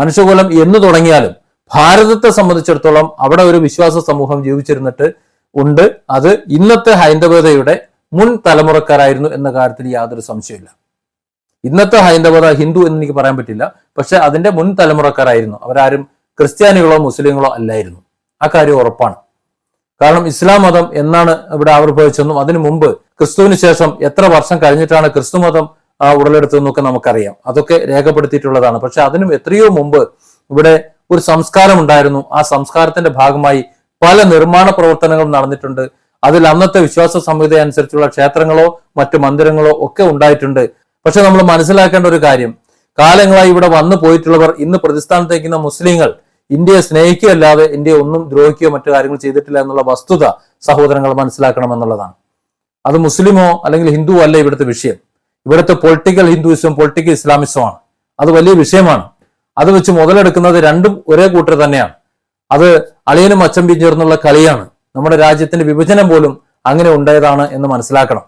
മനുഷ്യകുലം എന്ന് തുടങ്ങിയാലും ഭാരതത്തെ സംബന്ധിച്ചിടത്തോളം അവിടെ ഒരു വിശ്വാസ സമൂഹം ജീവിച്ചിരുന്നിട്ട് ഉണ്ട്. അത് ഇന്നത്തെ ഹൈന്ദവതയുടെ മുൻ തലമുറക്കാരായിരുന്നു എന്ന കാര്യത്തിൽ യാതൊരു സംശയമില്ല ഇന്നത്തെ ഹൈന്ദവത ഹിന്ദു എന്ന് എനിക്ക് പറയാൻ പറ്റില്ല. പക്ഷെ അതിന്റെ മുൻ തലമുറക്കാരായിരുന്നു. അവരാരും ക്രിസ്ത്യാനികളോ മുസ്ലിങ്ങളോ അല്ലായിരുന്നു. ആ കാര്യം ഉറപ്പാണ്. കാരണം ഇസ്ലാം മതം എന്നാണ് ഇവിടെ ആവിർഭവിച്ചെന്നും അതിനു മുമ്പ് ക്രിസ്തുവിന് ശേഷം എത്ര വർഷം കഴിഞ്ഞിട്ടാണ് ക്രിസ്തു മതം ആ, ഉടലെടുത്തതെന്നൊക്കെ നമുക്കറിയാം. അതൊക്കെ രേഖപ്പെടുത്തിയിട്ടുള്ളതാണ്. പക്ഷെ അതിനും എത്രയോ മുമ്പ് ഇവിടെ ഒരു സംസ്കാരം ഉണ്ടായിരുന്നു. ആ സംസ്കാരത്തിന്റെ ഭാഗമായി പല നിർമ്മാണ പ്രവർത്തനങ്ങളും നടന്നിട്ടുണ്ട്. അതിൽ അന്നത്തെ വിശ്വാസ സംഹിത അനുസരിച്ചുള്ള ക്ഷേത്രങ്ങളോ മറ്റു മന്ദിരങ്ങളോ ഒക്കെ ഉണ്ടായിട്ടുണ്ട്. പക്ഷെ നമ്മൾ മനസ്സിലാക്കേണ്ട ഒരു കാര്യം. കാലങ്ങളായി ഇവിടെ വന്നു പോയിട്ടുള്ളവർ ഇന്ന് പ്രതിസ്ഥാനത്തേക്കുന്ന മുസ്ലിങ്ങൾ ഇന്ത്യയെ സ്നേഹിക്കുകയല്ലാതെ ഇന്ത്യയെ ഒന്നും ദ്രോഹിക്കുകയോ മറ്റു കാര്യങ്ങൾ ചെയ്തിട്ടില്ല എന്നുള്ള വസ്തുത സഹോദരങ്ങൾ മനസ്സിലാക്കണം എന്നുള്ളതാണ് അത് മുസ്ലിമോ അല്ലെങ്കിൽ ഹിന്ദുവോ അല്ല ഇവിടുത്തെ വിഷയം. ഇവിടുത്തെ പൊളിറ്റിക്കൽ ഹിന്ദുയിസം പൊളിറ്റിക്കൽ ഇസ്ലാമിസമാണ് അത് വലിയ വിഷയമാണ്. അത് വെച്ച് മുതലെടുക്കുന്നത് രണ്ടും ഒരേ കൂട്ടർ തന്നെയാണ്. അത് അളിയനും അച്ചമ്പിയും ചേർന്നുള്ള കളിയാണ്. നമ്മുടെ രാജ്യത്തിന്റെ വിഭജനം പോലും അങ്ങനെ ഉണ്ടായതാണ് എന്ന് മനസ്സിലാക്കണം.